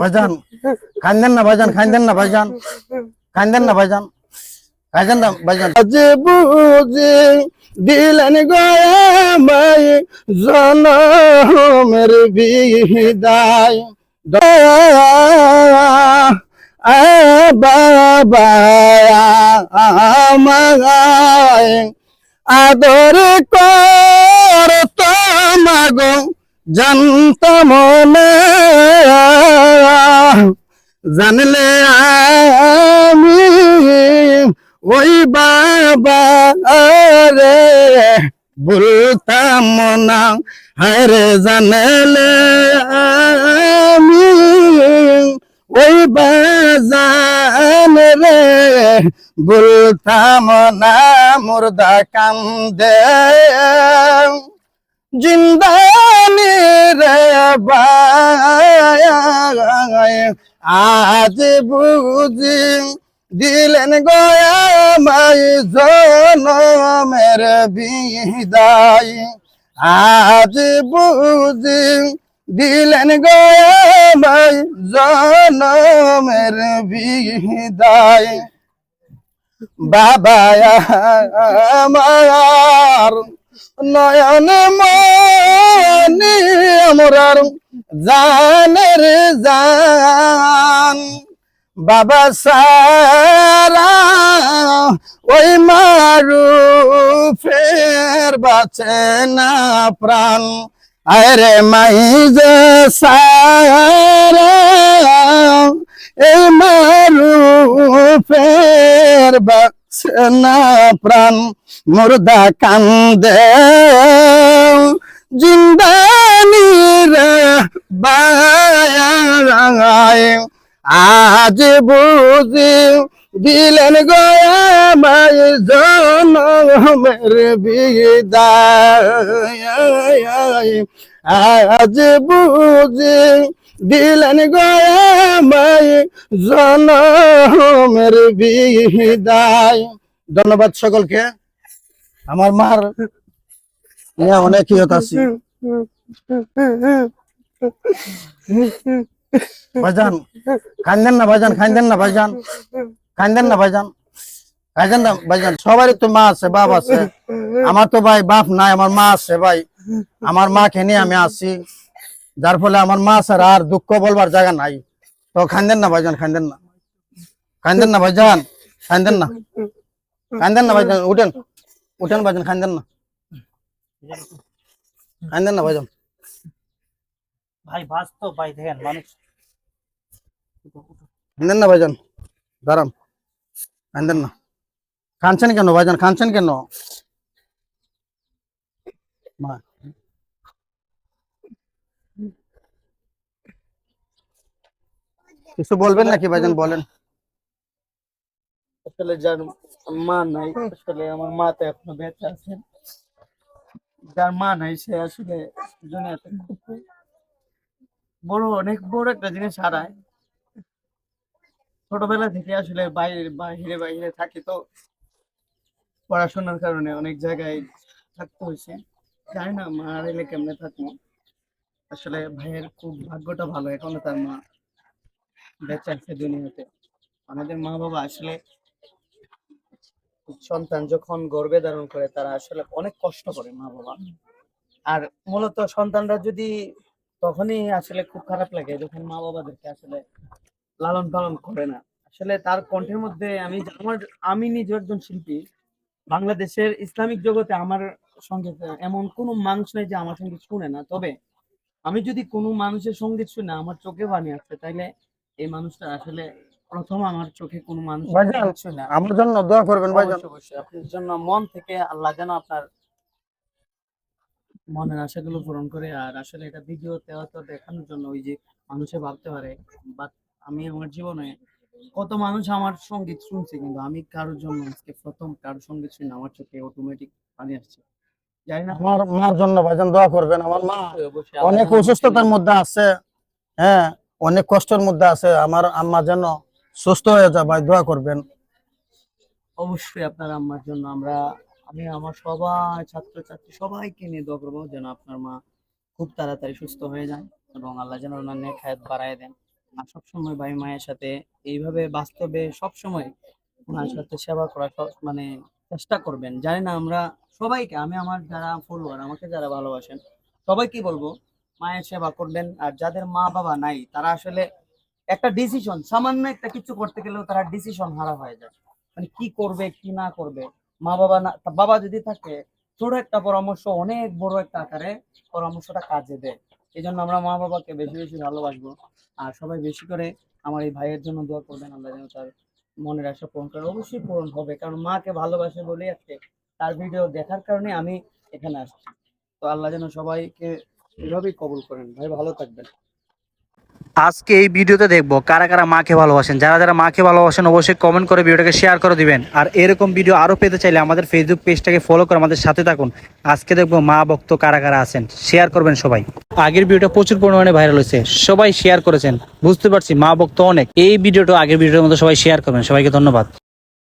ভাইজান খাইতেন না ভাইজান খাইতেন না ভাইজান খাইতেন না ভাইজান খাইতেন না ভাইজান আজ বুঝি দিলেন গয়ামাই জনমের বিদায় বাবা আমায় আদর কর জানতাম জানলে আমি ওই বাবা রে, বলতাম না হরে জানলে আমি ওই বাজান রে, বলতাম না, মুর্দা রে বায় আজ বুঝি দিলেন গয়া মাই জনমের বিদায়। আজ বুঝি দিলেন গয়া মাই জনমের বিদায়। বাবা আমার নয়ন মনি আমরার জানের জান। বাবা সারা ওই মারু ফের বাঁচে না প্রাণ। আরে মাই যে সারা এই মারু ফের বাঁচে প্রাণ, মুর্দা কান্দে। জিন্দানি রে বায় আজ বুঝি দিলেন গয়া মাই জনমের বিদায়। আজ বুঝি দিলেন গয়া মাই জনমের বিদায়। ধন্যবাদ সকলকে। আমার মার অনেক ইয়ত আছি। ভাইজান, কান্দেন না ভাইজান, কান্দেন না ভাইজান, কান্দেন না ভাইজান। কান্দেন না ভাইজান, সবারই তো মা আছে, বাপ আছে। আমার তো ভাই, বাপ নাই, আমার মা আছে ভাই। আমার মাকে নিয়ে আমি আছি। যার ফলে আমার মা ছাড়া আর দুঃখ বলবার জায়গা নাই। তো কান্দেন না ভাইজান কান্দেন না। কান্দেন না ভাইজান কান্দেন না। কান্দেন না ভাইজান উঠেন। উঠেন ভাইজান কান্দেন না। কান্দেন না ভাইজান। ভাই বাস্তব ভাই দেখেন মানুষ। কান্দেন না ভাইজান দাঁড়ান। কান্দেন না। কাঁদছেন কেন ভাইজান কাঁদছেন কেন? মা। কিছু বলবেন নাকি ভাইজান? বলেন। আসলে যার মা নাই, আসলে আমার মা তো এখনও বেঁচে আছেন। যার মা নাই, সে আসলে দুনিয়াতে বড়, অনেক বড় একটা জিনিস হারায়। ছোটবেলা থেকে আসলে বাইরে বাইরে বাইরে থাকি তো পড়াশোনার কারণে অনেক জায়গায় থাকতে হয়েছে। জানি না, মা এলে কেমনে থাকব? আসলে ভাইয়ের খুব ভাগ্যটা ভালো, এখনও তার মা বেঁচে আছে দুনিয়াতে। আমাদের মা বাবা আসলে সন্তান যখন গর্ভে ধারণ করে, তারা আসলে অনেক কষ্ট করে মা বাবা আর মূলত সন্তানরা যদি তখনই আসলে খুব খারাপ লাগে, যখন মা বাবাদেরকে আসলে লালন পালন করে না। আসলে তার কণ্ঠের মধ্যে আমি আমার, আমি নিজে একজন শিল্পী। বাংলাদেশের ইসলামিক জগতে আমার সংগীত এমন কোনো মানুষ নেই যে আমার সংগীত শুনে না। তবে আমি যদি কোনো মানুষের সংগীত শুনে আমার চোখে বানিয়ে আসছে তাইলে এই মানুষটা আসলে প্রথম আমার চোখে কোনো মানুষ আমার জন্য দোয়া করবেন ভাইজান। অবশ্যই। অবশ্যই আপনার জন্য মন থেকে আল্লাহ যেন আপনার মনের আশাগুলো পূরণ করে। আর আসলে এটা ভিডিওতে হয়তো দেখানোর জন্য ওই যে মানুষে ভাবতে পারে বাট আমি আমার জীবনে কত মানুষ আমার সংগীত শুনছে কিন্তু আমি কারোর জন্য আজকে প্রথম কারোর সংগীত শুনে আমার চোখে অটোমেটিক পানি আসছে। জানি না আমার মার জন্য ভাইজান দোয়া করবেন আমার মা অনেক অসুস্থতার মধ্যে আছে হ্যাঁ। অনেক কষ্টের মধ্যে আছে, আমার আম্মা যেন সুস্থ হয়ে যায়, ভাই, দোয়া করবেন। অবশ্যই আপনার আম্মার জন্য আমরা, আমি আমার সবাই, ছাত্রছাত্রী সবাইকে নিয়ে দোয়া করব যেন আপনার মা খুব তাড়াতাড়ি সুস্থ হয়ে যান এবং আল্লাহ যেন ওনার নেক হায়াত বাড়ায় দেন। আর সবসময় ভাই মায়ের সাথে এইভাবে বাস্তবে সবসময় ওনার সাথে সেবা করা সব- মানে চেষ্টা করবেন। জানি না আমরা সবাইকে, আমি আমার যারা ফলোয়ার আমাকে যারা ভালোবাসেন, সবাইকে বলব মায়ের সেবা করবেন আর যাদের মা বাবা নাই, তারা আসলে একটা ডিসিশন সামান্য একটা কিছু করতে গেলেও তারা ডিসিশন হারা হয়ে যায়। মানে কি করবে, কি না করবে? মা বাবা না বাবা যদি থাকে, ছোট একটা পরামর্শ, অনেক বড় একটা আকারে পরামর্শটা কাজে দেয়। এই জন্য আমরা মা বাবাকে বেশি বেশি ভালোবাসবো। আর সবাই বেশি করে আমার এই ভাইয়ের জন্য দোয়া করবেন, আল্লাহ যেন তার মনের আশা পূরণ করে। অবশ্যই পূরণ হবে, কারণ মাকে ভালোবাসে বলেই আজকে তার ভিডিও দেখার কারণে আমি এখানে আসছি। তো আল্লাহ যেন সবাইকে এভাবেই কবুল করেন। ভাই, ভালো থাকবেন। আজকে এই ভিডিওতে দেখব কারা কারা মাকে ভালোবাসেন। যারা যারা মাকে ভালোবাসেন, অবশ্যই কমেন্ট করে ভিডিওটাকে শেয়ার করে দিবেন। আর এরকম ভিডিও আরও পেতে চাইলে আমাদের ফেসবুক পেজটাকে ফলো করে আমাদের সাথে থাকুন। আজকে দেখব মা ভক্ত কারা কারা আছেন। শেয়ার করবেন সবাই। আগের ভিডিওটা প্রচুর পরিমাণে ভাইরাল হয়েছে। সবাই শেয়ার করেছেন। বুঝতে পারছি মা ভক্ত অনেক। এই ভিডিওটা আগের ভিডিওর মতো সবাই শেয়ার করবেন। সবাইকে ধন্যবাদ।